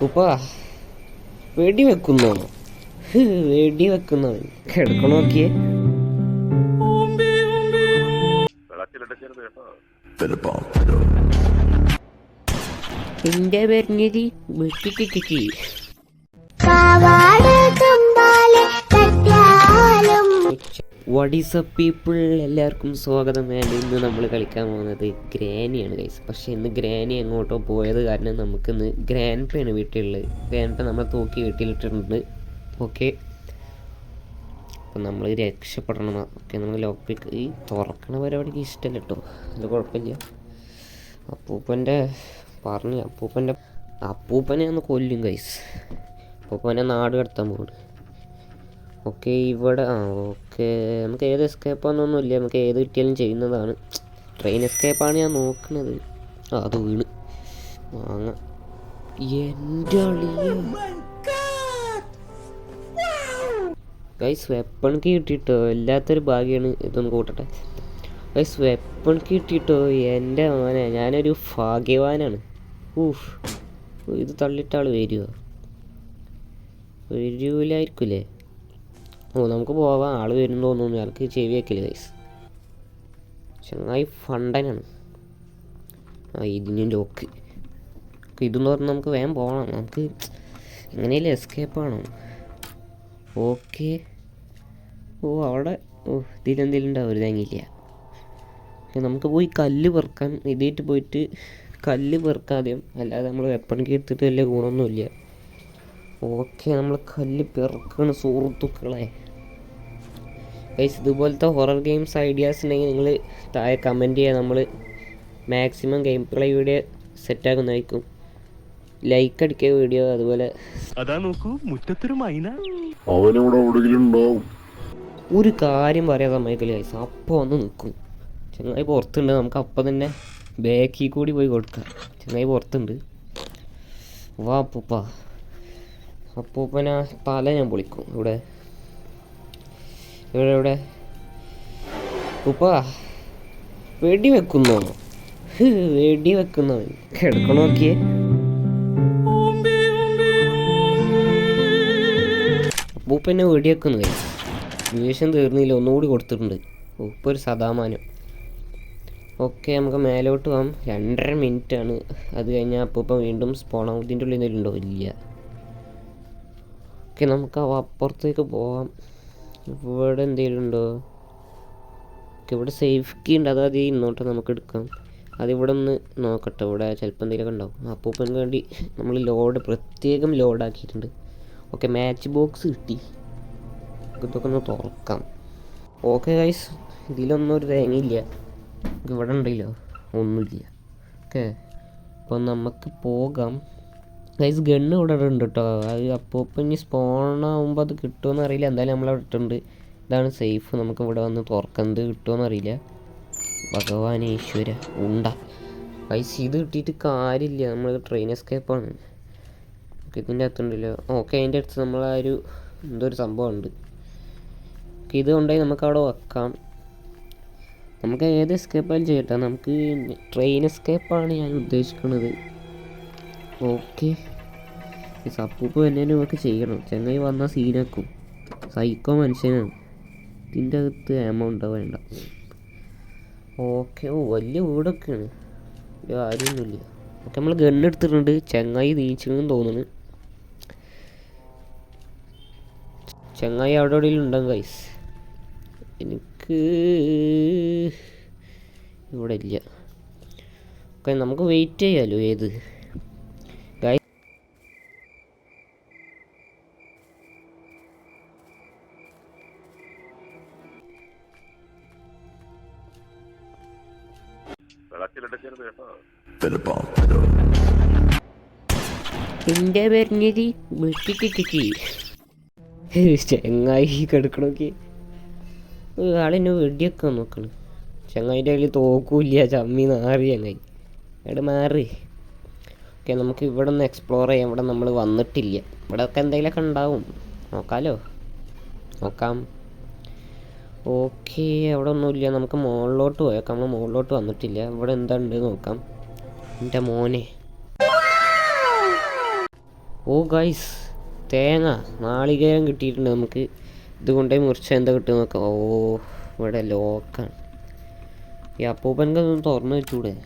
ഉപ്പാ വെടി വെക്കുന്നോ വെടി വെക്കുന്നോ കിടക്കണ നോക്കിയേ. എന്റെ പേരിഞ്ഞതി വെട്ടിട്ടിട്ടി വാട്ട് ഈസ് അപ്പ് പീപ്പിൾ എല്ലാവർക്കും സ്വാഗതം. വേണ്ട ഇന്ന് നമ്മൾ കളിക്കാൻ പോകുന്നത് ഗ്രാനിയാണ് ഗൈസ് പക്ഷേ ഇന്ന് ഗ്രാനി എങ്ങോട്ടോ പോയത് കാരണം നമുക്കിന്ന് ഗ്രാൻഡ് പേയാണ് വീട്ടിലുള്ളത്. ഗ്രാൻഡ് പേ നമ്മൾ തൂക്കി വീട്ടിലിട്ടിട്ടുണ്ട്. ഓക്കെ അപ്പം നമ്മൾ രക്ഷപ്പെടണം ഓക്കെ നമ്മൾ ലോക്ക് ഈ തുറക്കണ പരിപാടിക്ക് ഇഷ്ടമല്ല കേട്ടോ. അത് കുഴപ്പമില്ല. അപ്പൂപ്പന്റെ പറഞ്ഞു അപ്പൂപ്പന്റെ അപ്പൂപ്പനെ ഒന്ന് കൊല്ലും ഗൈസ് അപ്പൂപ്പനെ നാട് കടത്താൻ പോകുന്നു ഓക്കെ ഇവിടെ ആ ഓക്കെ. നമുക്ക് ഏത് എസ്കേപ്പാണെന്നൊന്നുമില്ല നമുക്ക് ഏത് കിട്ടിയാലും ചെയ്യുന്നതാണ്. ട്രെയിൻ എസ്കേപ്പാണ് ഞാൻ നോക്കുന്നത് ആ അത് വീണ്. വാങ്ങ എന്റെ ഗൈസ് വെപ്പൺ കീ കിട്ടിയിട്ടോ എല്ലാത്തൊരു ഭാഗ്യമാണ് ഇതൊന്ന് കൂട്ടട്ടെ. ഗൈസ് വെപ്പൺ കിട്ടിയിട്ടോ എന്റെ മോനെ ഞാനൊരു ഭാഗ്യവാനാണ്. ഊഫ് ഇത് തള്ളിട്ടാൾ വരുമോ വരൂലായിരിക്കൂലേ ഓ നമുക്ക് പോവാം. ആൾ വരുന്നു തോന്നുന്നു. അയാൾക്ക് ചെവി വെക്കില്ല ഗൈസ് ചങ്ങായി ഫണ്ടനാണ്. ആ ഇതിനും ലോക്ക് ഇതെന്ന് പറഞ്ഞാൽ നമുക്ക് വേഗം പോകണം നമുക്ക് എങ്ങനെയല്ലേ എസ്കേപ്പ് ആണോ? ഓക്കെ. ഓ അവിടെ ഓ ഇതിലെന്തെങ്കിലും ഉണ്ടാവും. ഒരു തേങ്ങയില്ല. നമുക്ക് പോയി കല്ല് പെറുക്കാൻ ഇതായിട്ട് പോയിട്ട് കല്ല് പെറുക്കാതെയും അല്ലാതെ നമ്മൾ വെപ്പൺ എടുത്തിട്ട് വലിയ ഗുണമൊന്നുമില്ല. ഓക്കെ നമ്മൾ കല്ല് പിറക്കണ സുഹൃത്തുക്കളെ. ഗൈസ് ഇതുപോലത്തെ ഹൊറർ ഗെയിംസ് ഐഡിയാസ് ഉണ്ടെങ്കിൽ നിങ്ങൾ താഴെ കമന്റ് ചെയ്യുക നമ്മൾ മാക്സിമം ഗെയിം പ്ലേ വീഡിയോ സെറ്റാക്കുന്നതായിരിക്കും ലൈക്ക് അടിക്കുക വീഡിയോ അതുപോലെ അതാ നോക്കൂ മുറ്റത്തൊരു മൈന. അവനവിടെ എവിടെയെങ്കിലും ഉണ്ടാവും. ഒരു കാര്യം പറയാൻ സമ്മതിക്കില്ല ഗൈസ് അപ്പോൾ ഒന്ന് നിൽക്കും. ചങ്ങായി പുറത്തുണ്ട് നമുക്ക് അപ്പം തന്നെ ബാക്കിൽ കൂടി പോയി കൊടുക്കാം. ചങ്ങായി പുറത്തുണ്ട്. വാ അപ്പൂപ്പ. അപ്പൂപ്പന തല ഞാൻ പൊളിക്കും. ഇവിടെ. ഇവിടെ ഇവിടെ. ഉപ്പ വെടി വെക്കുന്നോ വെടി വെക്കുന്നോ കിടക്കണ നോക്കിയേ. അപ്പൂപ്പനെ വെടി വെക്കുന്നു ദേഷ്യം തീർന്നില്ല ഒന്നുകൂടി കൊടുത്തിട്ടുണ്ട്. ഉപ്പ ഒരു സദാമാനം. ഓക്കെ നമുക്ക് മേലോട്ട് പോകാം. രണ്ടര മിനിറ്റ് ആണ് അത് കഴിഞ്ഞാൽ അപ്പൂപ്പ വീണ്ടും സ്പോണാവും ഇതിന്റെ ഉള്ളിൽ എന്തെങ്കിലും ഉണ്ടോ ഇല്ല. ഓക്കെ നമുക്ക് അപ്പുറത്തേക്ക് പോവാം. ഇവിടെ എന്തെങ്കിലും ഉണ്ടോ? ഓക്കെ ഇവിടെ സേഫ് കീ ഉണ്ട്. അതായത് ഇന്നോട്ട് നമുക്ക് എടുക്കാം. അതിവിടെ ഒന്ന് നോക്കട്ടെ. ഇവിടെ ചിലപ്പോൾ എന്തെങ്കിലുമൊക്കെ ഉണ്ടാവും. അപ്പൂപ്പന് വേണ്ടി നമ്മൾ ലോഡ് പ്രത്യേകം ലോഡാക്കിയിട്ടുണ്ട് ഓക്കെ മാച്ച് ബോക്സ് കിട്ടി. ഇതൊക്കെ ഒന്ന് തുറക്കാം. ഓക്കെ ഗൈസ് ഇതിലൊന്നും ഒരു തേങ്ങയില്ല ഇവിടെ ഉണ്ടല്ലോ. ഒന്നുമില്ല. ഓക്കെ അപ്പോൾ നമുക്ക് പോകാം. ഗൈസ് ഗണ്ണ് ഇവിടെ ഉണ്ട് കേട്ടോ അത് അപ്പോൾ ഇപ്പം ഇനി സ്പോണാകുമ്പോൾ അത് കിട്ടുമെന്ന് അറിയില്ല. എന്തായാലും നമ്മളവിടെ ഇട്ടുണ്ട്. ഇതാണ് സേഫ് നമുക്ക് ഇവിടെ വന്ന് തുറക്കുന്നത് കിട്ടുമെന്ന് അറിയില്ല. ഭഗവാൻ ഈശ്വര ഉണ്ട. ഗൈസ് ഇത് കിട്ടിയിട്ട് കാര്യമില്ല. നമ്മൾ ട്രെയിൻ എസ്കേപ്പാണ് ഇതിന്റെ അകത്തുണ്ടല്ലോ. ഓക്കെ അതിന്റെ അടുത്ത് നമ്മൾ ആ ഒരു എന്തോ ഒരു സംഭവമുണ്ട് ഇത് കൊണ്ടുപോയി നമുക്ക് അവിടെ വെക്കാം. നമുക്ക് ഏത് എസ്കേപ്പായാലും ചെയ്യട്ടെ. നമുക്ക് ട്രെയിൻ എസ്കേപ്പാണ് ഞാൻ ഉദ്ദേശിക്കുന്നത് ഓക്കെ ഈ സപ്പൂപ്പ് തന്നെ ഒക്കെ ചെയ്യണം. ചെന്നൈ വന്ന സീനാക്കും സൈക്കോ മനുഷ്യനാണ്. ഇതിന്റെ അകത്ത് എമൗണ്ട് വേണ്ട. ഓക്കെ ഓ വലിയ വീടൊക്കെയാണ്. കാര്യമൊന്നുമില്ല ഓക്കെ നമ്മൾ ഗണ്ണെടുത്തിട്ടുണ്ട് ചെങ്ങായി നീച്ചെന്ന് തോന്നുന്നു. ചെങ്ങായി അവിടെ എവിടെയെങ്കിലും ഉണ്ടാകും ഗൈസ് എനിക്ക് ഇവിടെ ഇല്ല. ഓക്കെ നമുക്ക് വെയിറ്റ് ചെയ്യാലോ ഏത്? വിളക്കിലിടക്കരുത് കേട്ടോ വെട്ടിട്ടിട്ടി ചെങ്ങായി കിടക്കണോക്കി. ആളെന്നെ വെടിയൊക്കെ നോക്കണ്. ചങ്ങായിന്റെ കയ്യിൽ തോക്കൂല്ല ചമ്മി നാറി ചങ്ങായി എവിടെ മാറി. ഓക്കെ നമുക്ക് ഇവിടെ ഒന്ന് എക്സ്പ്ലോർ ചെയ്യാം. ഇവിടെ നമ്മൾ വന്നിട്ടില്ല. ഇവിടെ ഒക്കെ എന്തെങ്കിലുമൊക്കെ ഉണ്ടാവും. നോക്കാലോ. നോക്കാം. ഓക്കെ അവിടെ ഒന്നുമില്ല. നമുക്ക് മുകളിലോട്ട് പോയേക്കാം നമ്മൾ മുകളിലോട്ട് വന്നിട്ടില്ല. ഇവിടെ എന്താ ഉണ്ട് നോക്കാം. എന്റെ മോനെ. ഓ ഗൈസ് തേങ്ങ. നാളികേരം കിട്ടിയിട്ടുണ്ട് നമുക്ക്. ഇത് കൊണ്ടുപോയി മുറിച്ച എന്താ കിട്ടുക നോക്കാം. ഓ ഇവിടെ ലോക്കാണ്. ഈ അപ്പൂപ്പനക്ക് ഒന്ന് തുറന്നു വെച്ചൂടെ.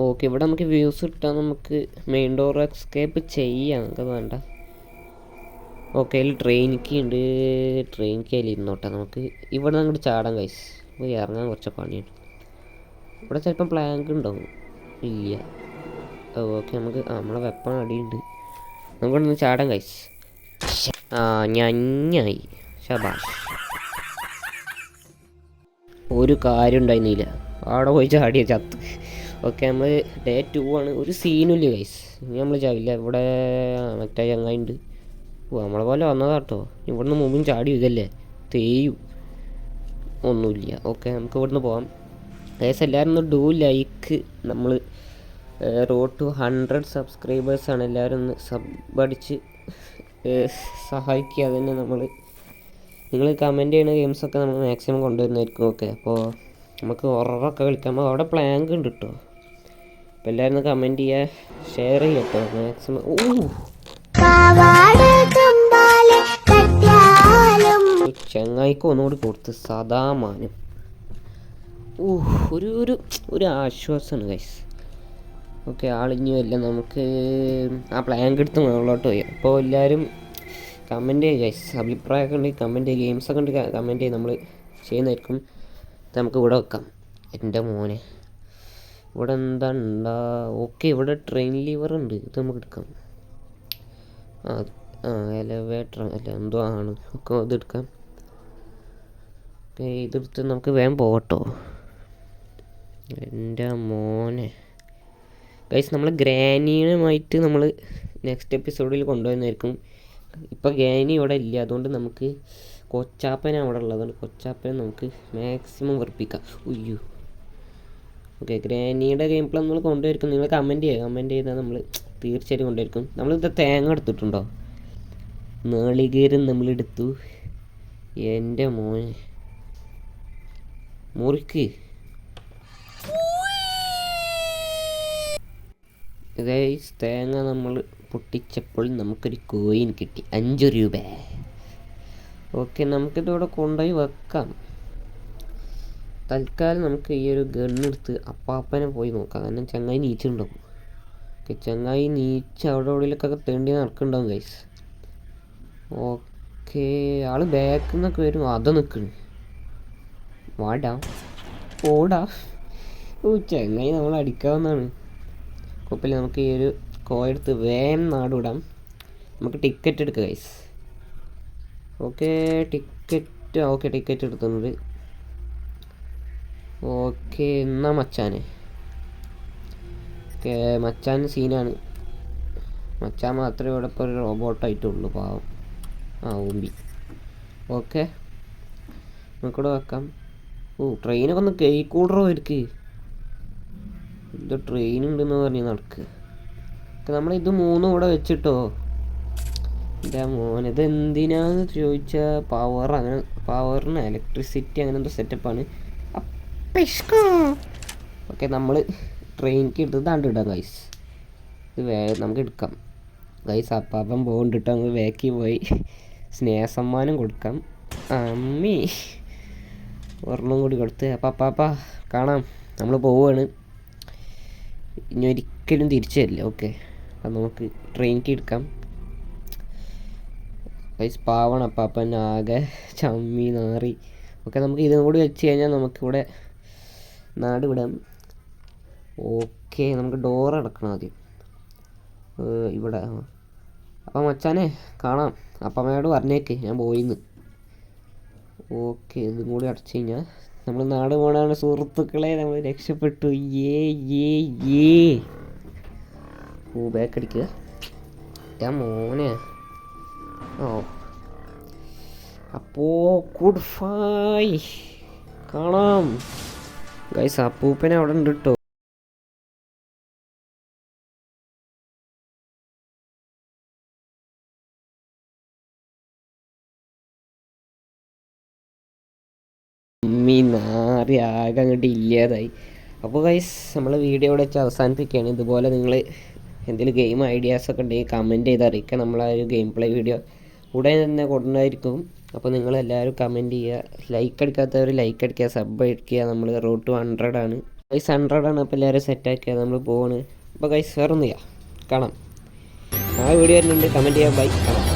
ഓക്കെ ഇവിടെ നമുക്ക് വ്യൂസ് കിട്ടാൻ നമുക്ക് മെയിൻ ഡോർ എക്സ്കേപ്പ് ചെയ്യാം. നമുക്ക് വേണ്ട. ഓക്കെ അതിൽ ട്രെയിൻ കീ ഉണ്ട് ട്രെയിൻ അതിൽ ഇരുന്നോട്ടെ നമുക്ക് ഇവിടെ അങ്ങോട്ട് ചാടാം കൈസ് പോയി ഇറങ്ങാൻ കുറച്ച് പണിയുണ്ട് ഇവിടെ ചിലപ്പം പ്ലാങ്ക് ഉണ്ടാവും ഇല്ല. ഓക്കെ നമുക്ക് ആ നമ്മളെ വെപ്പൺ അടിയുണ്ട്. നമുക്കിവിടെ നിന്ന് ചാടാം കൈസ് ആ ഞഞ്ഞായി. ശബാഷ്. ഒരു കാര്യം ഉണ്ടായിരുന്നില്ല. അവിടെ പോയി ചാടിയ ചത്ത്. ഓക്കെ നമ്മൾ ഡേ ടു ആണ്. ഒരു സീനുമില്ല ഇനി നമ്മൾ ചാവില്ല ഇവിടെ മറ്റേ ചങ്ങായിണ്ട്. ഓ നമ്മളെ പോലെ വന്നതാട്ടോ ഇവിടുന്ന് മുമ്പും ചാടി ഇതല്ലേ തേയു. ഒന്നുമില്ല. ഓക്കെ നമുക്ക് ഇവിടുന്ന് പോകാം ഏസ് എല്ലാവരും ഒന്ന് ഡൂ ലൈക്ക് നമ്മൾ റോഡ് ടു ഹൺഡ്രഡ് സബ്സ്ക്രൈബേഴ്സാണ് എല്ലാവരും ഒന്ന് സബ് അടിച്ച് സഹായിക്കുക അതന്നെ നമ്മൾ നിങ്ങൾ കമന്റ് ചെയ്യുന്ന ഗെയിംസൊക്കെ നമ്മൾ മാക്സിമം കൊണ്ടുവരുന്നതായിരിക്കും. ഓക്കെ അപ്പോൾ നമുക്ക് ഹൊററൊക്കെ കളിക്കാം. അവിടെ പ്ലാങ്ക് ഉണ്ട് കേട്ടോ അപ്പോൾ എല്ലാവരും കമന്റ് ചെയ്യുക ഷെയർ ചെയ്യട്ടോ കേട്ടോ മാക്സിമം ഓ ചങ്ങായിക്ക് ഒന്നുകൂടി കൊടുത്ത് സദാമാനം. ഓ ഒരു ഒരു ഒരു ആശ്വാസമാണ് ഗൈസ് ഓക്കെ ആളിഞ്ഞുമല്ല നമുക്ക് ആ പ്ലാങ്ക് എടുത്ത് മുകളിലോട്ട് പോയി. അപ്പോൾ എല്ലാവരും കമന്റ് ചെയ്യുക ഗൈസ് അഭിപ്രായമൊക്കെ ഉണ്ടെങ്കിൽ കമന്റ് ചെയ്യുക ഗെയിംസൊക്കെ ഉണ്ടെങ്കിൽ കമന്റ് ചെയ്ത് നമ്മൾ ചെയ്യുന്നതായിരിക്കും. നമുക്ക് ഇവിടെ വെക്കാം. എന്റെ മോനെ. ഇവിടെ എന്താ ഉണ്ടാ? ഓക്കെ ഇവിടെ ട്രെയിൻ ലീവർ ഉണ്ട്. ഇത് നമുക്ക് എടുക്കാം. ആ എലവേറ്റർ അല്ല എന്തോ ആണ്. ഒക്കെ ഇതെടുക്കാം ഓക്കെ ഇതെടുത്ത് നമുക്ക് വേഗം പോകട്ടോ. എന്റെ മോനെ. ഗൈസ് നമ്മൾ ഗ്രാനീനുമായിട്ട് നമ്മൾ നെക്സ്റ്റ് എപ്പിസോഡിൽ കൊണ്ടുവന്നായിരിക്കും ഇപ്പോൾ ഗ്രാനി ഇവിടെ ഇല്ല. അതുകൊണ്ട് നമുക്ക് കൊച്ചാപ്പന അവിടെ ഉള്ളത് അതുകൊണ്ട് കൊച്ചാപ്പനെ നമുക്ക് മാക്സിമം വർപ്പിക്കാം ഉയ്യോ. ഓക്കെ ഗ്രാനിയുടെ ഗെയിം പ്ലാൻ നമ്മൾ കൊണ്ടുവരും നിങ്ങൾ കമന്റ് ചെയ്യുക. കമന്റ് ചെയ്താൽ നമ്മൾ തീർച്ചയായിട്ടും കൊണ്ടുവരും നമ്മളിത് തേങ്ങ എടുത്തിട്ടുണ്ടോ? നാളികേരം നമ്മളെടുത്തു. എന്റെ മോനെ. മുറിക്ക്. ഗൈസ് തേങ്ങ നമ്മൾ പൊട്ടിച്ചപ്പോൾ നമുക്കൊരു കോയിൻ കിട്ടി. അഞ്ച് രൂപ. ഓക്കെ നമുക്കിതോടെ കൊണ്ടുപോയി വെക്കാം. തൽക്കാലം നമുക്ക് ഈ ഒരു ഗണ്ണെടുത്ത് അപ്പാപ്പനെ പോയി നോക്കാം. കാരണം ചങ്ങായി നീച്ചുണ്ടാവും ഓക്കെ ചങ്ങായി നീച്ച് അവിടെ ഉള്ളിലേക്കൊക്കെ തേണ്ടി നടക്കുന്നുണ്ടാവും ഗൈസ് ഓക്കെ ആൾ ബാക്കിൽ നിന്നൊക്കെ വരും. അത നിൽക്കണ് വാടാ. ഓടാ ഓ ചെങ്ങായി നമ്മൾ അടിക്കാവുന്നതാണ്. കുഴപ്പമില്ല നമുക്ക് ഈ ഒരു കോയെടുത്ത് വേം നാടുവിടാം. നമുക്ക് ടിക്കറ്റ് എടുക്കുക guys okay ticket okay ticket എടുത്തുന്നത് okay എന്നാ മച്ചാനെ? ഓക്കെ മച്ചാൻ സീനാണ്. മച്ചാൻ മാത്രമേ ഇവിടെ ഇപ്പോൾ ഒരു റോബോട്ടായിട്ടുള്ളൂ പാവം. ആ ഊമ്പി. ഓക്കെ നമുക്കിവിടെ വെക്കാം. ഓ ട്രെയിനൊക്കെ ഒന്ന് കേൾക്കൂടറോ ഇവർക്ക് ഇത് ട്രെയിൻ ഉണ്ടെന്ന് പറഞ്ഞ് നടക്ക്. നമ്മൾ ഇത് മൂന്നും കൂടെ വെച്ചിട്ടോ? എന്റെ മോൻ ഇത് എന്തിനാന്ന് ചോദിച്ച പവർ അങ്ങനെ പവറിന് ഇലക്ട്രിസിറ്റി അങ്ങനെ എന്തോ സെറ്റപ്പാണ് ഓക്കെ നമ്മൾ ട്രെയിനിക്ക് എടുത്ത് താണ്ട് ഇടാം ഗൈസ് ഇത് വേ നമുക്ക് എടുക്കാം. ഗൈസ് അപ്പാപ്പം പോകണ്ടിട്ട് അങ്ങ് വേക്കി പോയി. സ്നേഹസമ്മാനം കൊടുക്കാം. അമ്മി. ഒരെണ്ണം കൂടി കൊടുത്ത് അപ്പം അപ്പാപ്പ കാണാം നമ്മൾ പോവുകയാണ് ഇനി ഒരിക്കലും തിരിച്ചു തരില്ല ഓക്കെ. അപ്പം നമുക്ക് ട്രെയിനിക്ക് എടുക്കാം. പൈസ പാവണം അപ്പാപ്പൻ ആകെ ചമ്മി നാറി. ഓക്കെ നമുക്ക് ഇതും കൂടി വെച്ച് കഴിഞ്ഞാൽ നമുക്കിവിടെ നാട് വിടാം. ഓക്കെ നമുക്ക് ഡോർ അടക്കണം ആദ്യം. ഇവിടെ. അപ്പം മച്ചാനെ കാണാം. അപ്പമ്മയോട് പറഞ്ഞേക്ക് ഞാൻ പോയിന്ന്. ഓക്കെ ഇതും കൂടി അടച്ചു കഴിഞ്ഞാൽ നമ്മൾ നാട് പോണാണ് സുഹൃത്തുക്കളെ നമ്മൾ രക്ഷപ്പെട്ടു. ഏ ഏ ഏ ഓ ബാക്ക് അടിക്കുക ഞാൻ മോനെ. ഓ. അപ്പോ ഗുഡ് ഫൈ കാണാം. ഗൈസ് അപ്പൂപ്പനെ അവിടെ ഉണ്ട് കേട്ടോ ഉമ്മി നാറി ആകെ അങ്ങോട്ട് ഇല്ലാതായി. അപ്പോൾ ഗൈസ് നമ്മൾ വീഡിയോ ഇവിടെ വെച്ച് അവസാനിപ്പിക്കുകയാണ്. ഇതുപോലെ നിങ്ങൾ എന്തെങ്കിലും ഗെയിം ഐഡിയാസ് ഒക്കെ ഉണ്ടെങ്കിൽ കമന്റ് ചെയ്ത് അറിയിക്കുക. നമ്മൾ ആ ഒരു ഗെയിം പ്ലേ വീഡിയോ ഉടനെ തന്നെ കൊണ്ടുവന്നായിരിക്കും അപ്പോൾ നിങ്ങളെല്ലാവരും കമന്റ് ചെയ്യുക. ലൈക്ക് അടിക്കാത്തവർ ലൈക്ക് അടിക്കുക. സബ് അടിക്കുക. നമ്മൾ റോഡ് ടു ഹൺഡ്രഡ് ആണ്. ഗൈസ് ഹൺഡ്രഡ് ആണ് അപ്പോൾ എല്ലാവരും സെറ്റാക്കുക നമ്മൾ പോവാണ്. അപ്പോൾ ഗൈസ് വേറെ ഒന്നും ചെയ്യാം കാണാം. ആ വീഡിയോ വരുന്നുണ്ട്. കമന്റ് ചെയ്യാം. ബൈ കാണാം.